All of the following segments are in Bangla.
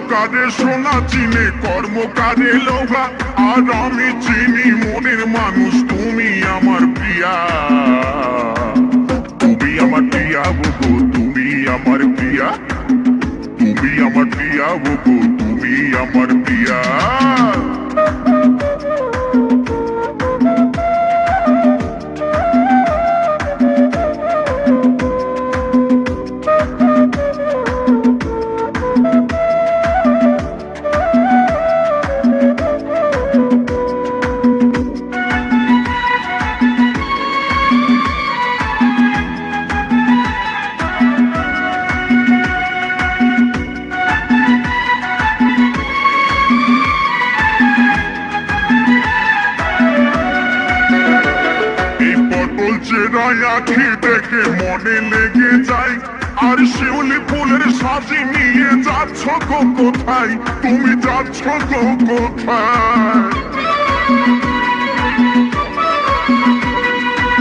কাজে সোনা চিনে কর্মকারে লোভা। আর আমি চিনি মনের মানুষ, তুমি আমার প্রিয়া। তুমি আমার প্রিয়া গো তুমি আমার প্রিয়া। তুমি আমার প্রিয়া গো, তুমি আমার প্রিয়া। চেরাই আখি দেখে মনে লেগে যায়। আর শিউলি ফুলের সাজি নিয়ে যাচ্ছ গো কোথায়? তুমি যাচ্ছ গো কোথায়?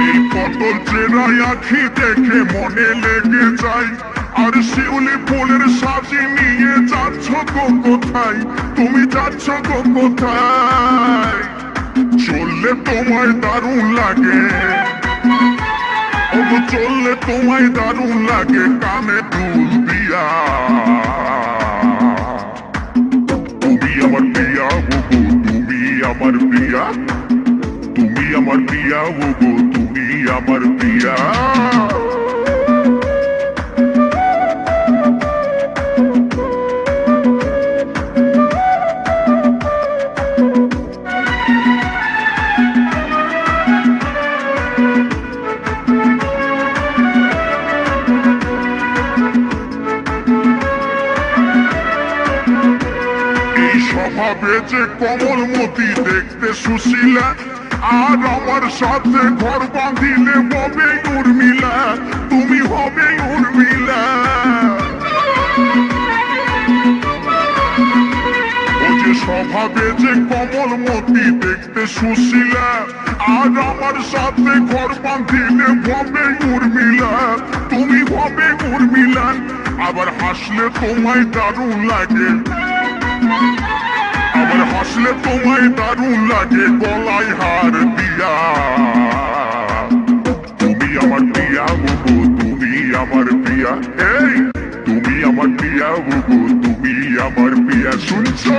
এই পটল চেরাই আখি দেখে মনে লেগে যায়। আর শিউলি ফুলের সাজি নিয়ে যাচ্ছ গো কোথায়? তুমি যাচ্ছ গো কোথায়? চললে তোমায় দারুণ লাগে। চললে তোমায় দারুণ লাগে, কানে দুল দিয়া। তুমি আমার প্রিয়া, ওগো, তুমি আমার প্রিয়া। তুমি আমার প্রিয়া, ওগো, তুমি আমার প্রিয়া। স্বভাবে যে কমলমতি দেখতে সুশীলা, আর আমার সাথে ঘর বাঁধিলে হবে উর্মিলা, তুমি হবে উর্মিলা। স্বভাবে যে কমলমতি দেখতে সুশীলা, আর আমার সাথে ঘর বাঁধিলে হবে উর্মিলা, তুমি হবে উর্মিলা। আবার হাসলে তোমায় দারুণ লাগে। আবার হাসলে তোমায় দারুণ লাগে গলায় হার দিয়া। তুমি আমার প্রিয়া বুবু তুমি আমার প্রিয়া। এই, তুমি আমার প্রিয়া বুবু তুমি আমার প্রিয়া। শুনছো?